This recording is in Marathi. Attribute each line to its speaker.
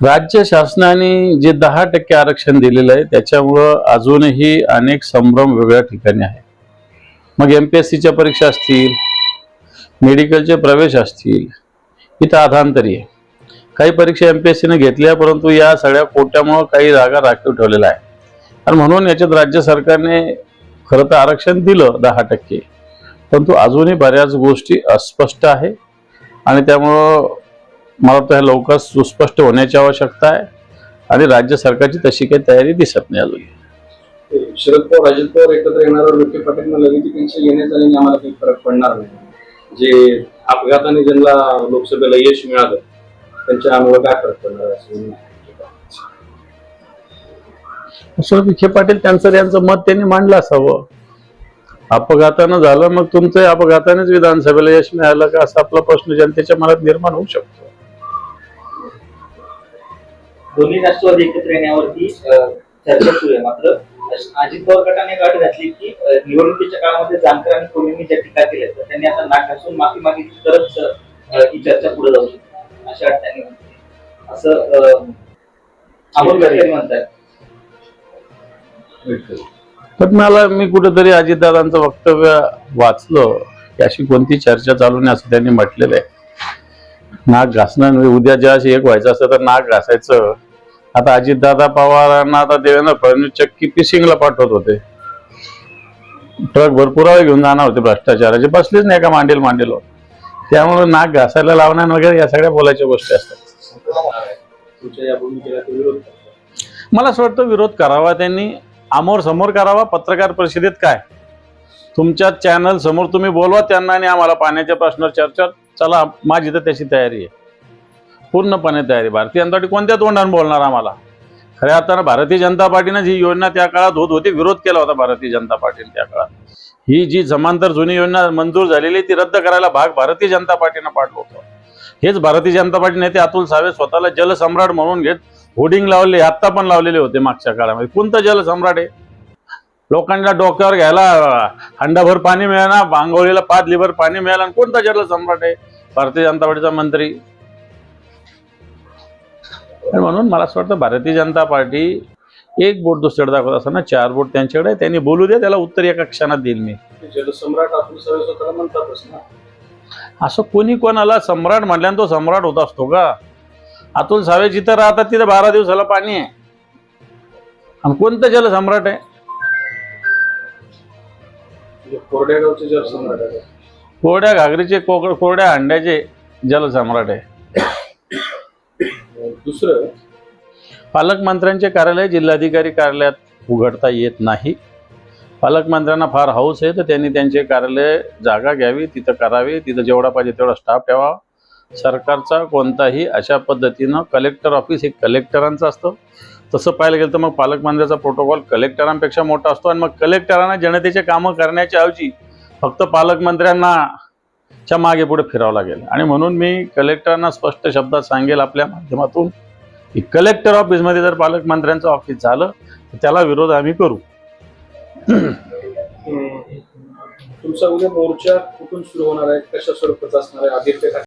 Speaker 1: राज्य शासनाने जे दहा टक्के आरक्षण दिलेलं आहे त्याच्यामुळं अजूनही अनेक संभ्रम वेगळ्या ठिकाणी आहे. मग एम पी एस सीच्या परीक्षा असतील मेडिकलचे प्रवेश असतील इथं आधांतरी आहे. काही परीक्षा एम पी एस सीने घेतल्या परंतु या सगळ्या कोट्यामुळं काही जागा राखीव ठेवलेल्या आहे आणि म्हणून याच्यात राज्य सरकारने खरं तर आरक्षण दिलं दहा टक्के परंतु अजूनही बऱ्याच गोष्टी अस्पष्ट आहे. आणि त्यामुळं मला वाटतं ह्या लवकर सुस्पष्ट होण्याची आवश्यकता आहे आणि राज्य सरकारची तशी काही तयारी दिसत नाही अजून.
Speaker 2: शरद पवार अजित पवार एकत्र येणार विखे पाटील म्हणाले की त्यांच्या येण्या जाण्याने आम्हाला काही फरक पडणार नाही. जे अपघाताने ज्यांना लोकसभेला यश मिळालं त्यांच्यामुळे काय फरक पडणार असं.
Speaker 1: असं विखे पाटील त्यांचं त्यांचं मत त्यांनी मांडलं असावं. अपघातानं झालं मग तुमचं अपघातानेच विधानसभेला यश मिळालं का? असा आपला प्रश्न जनतेच्या मनात निर्माण होऊ शकतो.
Speaker 3: दोन्ही राष्ट्रवादी एकत्र येण्यावरती चर्चा सुरू आहे. मात्र अजित पवार गटाने गाठ घातली की निवडणुकीच्या काळामध्ये जानकर आणि कोल्हेंनी ज्या टीका केल्या तर त्यांनी आता नाक घासून माफी मागितली तरच ही चर्चा पुढे जाऊ शकते अशा म्हटली असं अमोल गडकरी म्हणतात.
Speaker 1: पण मला मी कुठेतरी अजितदादांचं वक्तव्य वाचलं की अशी कोणती चर्चा चालू नाही असं त्यांनी म्हटलेलं आहे. नाक घासणं म्हणजे उद्या ज्या अशी एक व्हायचं असतं तर नाक घासायचं. आता अजितदादा पवारांना आता देवेंद्र फडणवीस चक्की पिसिंगला पाठवत होते? ट्रक भरपुरावे घेऊन जाणार होते भ्रष्टाचाराचे. बसलेच नाही का मांडेल मांडेल त्यामुळे नाक घासायला लावणार वगैरे या सगळ्या बोलायच्या गोष्टी असतात. मला असं वाटतं विरोध करावा त्यांनी. आमोर समोर करावा. पत्रकार परिषदेत काय? तुमच्या चॅनल समोर तुम्ही बोलवा. त्यांना आणि आम्हाला पाण्याच्या प्रश्नावर चर्चा चला माझी तर त्याची तयारी आहे. पूर्णपणे तयारी भारतीय जनता पार्टी कोणत्या तोंडाने बोलणार आम्हाला? खऱ्या अर्थानं भारतीय जनता पार्टीनं जी योजना त्या काळात होत होती विरोध केला होता भारतीय जनता पार्टीने त्या काळात. ही जी जमांतर जुनी योजना मंजूर झालेली ती रद्द करायला भाग भारतीय जनता पार्टीनं पाडलं होतं. हेच भारतीय जनता पार्टी नेते अतुल सावे स्वतःला जलसम्राट म्हणून घेत होर्डिंग लावले आत्ता पण लावलेले होते मागच्या काळामध्ये. कोणतं जलसम्राट आहे? लोकांना डोक्यावर घ्यायला हंडाभर पाणी मिळाला आंघोळीला पाच लिभर पाणी मिळालं आणि कोणता जलसम्राट आहे? भारतीय जनता पार्टीचा मंत्री. म्हणून मला असं वाटतं भारतीय जनता पार्टी एक बोट दुसरीकडे दाखवत असताना चार बोट त्यांच्याकडे. त्यांनी बोलू द्या त्याला उत्तर एका क्षणात देईल मी. असं कोणी कोणाला सम्राट म्हटल्यानं तो सम्राट होत असतो का? अतुल सावे जिथं राहतात तिथं बारा दिवसाला पाणी आहे. आणि कोणतं जलसम्राट आहे?
Speaker 2: म्हणजे जलसम्राट आहे.
Speaker 1: कोरड्या घागरीचे कोकड कोरड्या अंड्याचे जलसम्राट आहे.
Speaker 2: दुसरं
Speaker 1: पालकमंत्र्यांचे कार्यालय जिल्हाधिकारी कार्यालयात उघडता येत नाही. पालकमंत्र्यांना फार हौस आहे तर त्यांनी त्यांचे कार्यालय जागा घ्यावी तिथं करावी तिथं जेवढा पाहिजे तेवढा स्टाफ ठेवा. सरकारचा कोणताही अशा पद्धतीनं कलेक्टर ऑफिस हे कलेक्टरांचं असतं. तसं पाहायला गेलं तर मग पालकमंत्र्याचा प्रोटोकॉल कलेक्टरांपेक्षा मोठा असतो आणि मग कलेक्टरांना जनतेचे कामं करण्याच्या ऐवजी फक्त पालकमंत्र्यांना च्या मागे पुढे फिरावं लागेल. आणि म्हणून मी कलेक्टरांना स्पष्ट शब्दात सांगेल आपल्या माध्यमातून की कलेक्टर ऑफिसमध्ये जर पालकमंत्र्यांचं ऑफिस झालं तर त्याला विरोध आम्ही करू.
Speaker 2: तुमचा उद्या मोर्चा कुठून सुरू होणार आहे? कशा स्वरूपाचा असणार आहे? आदित्य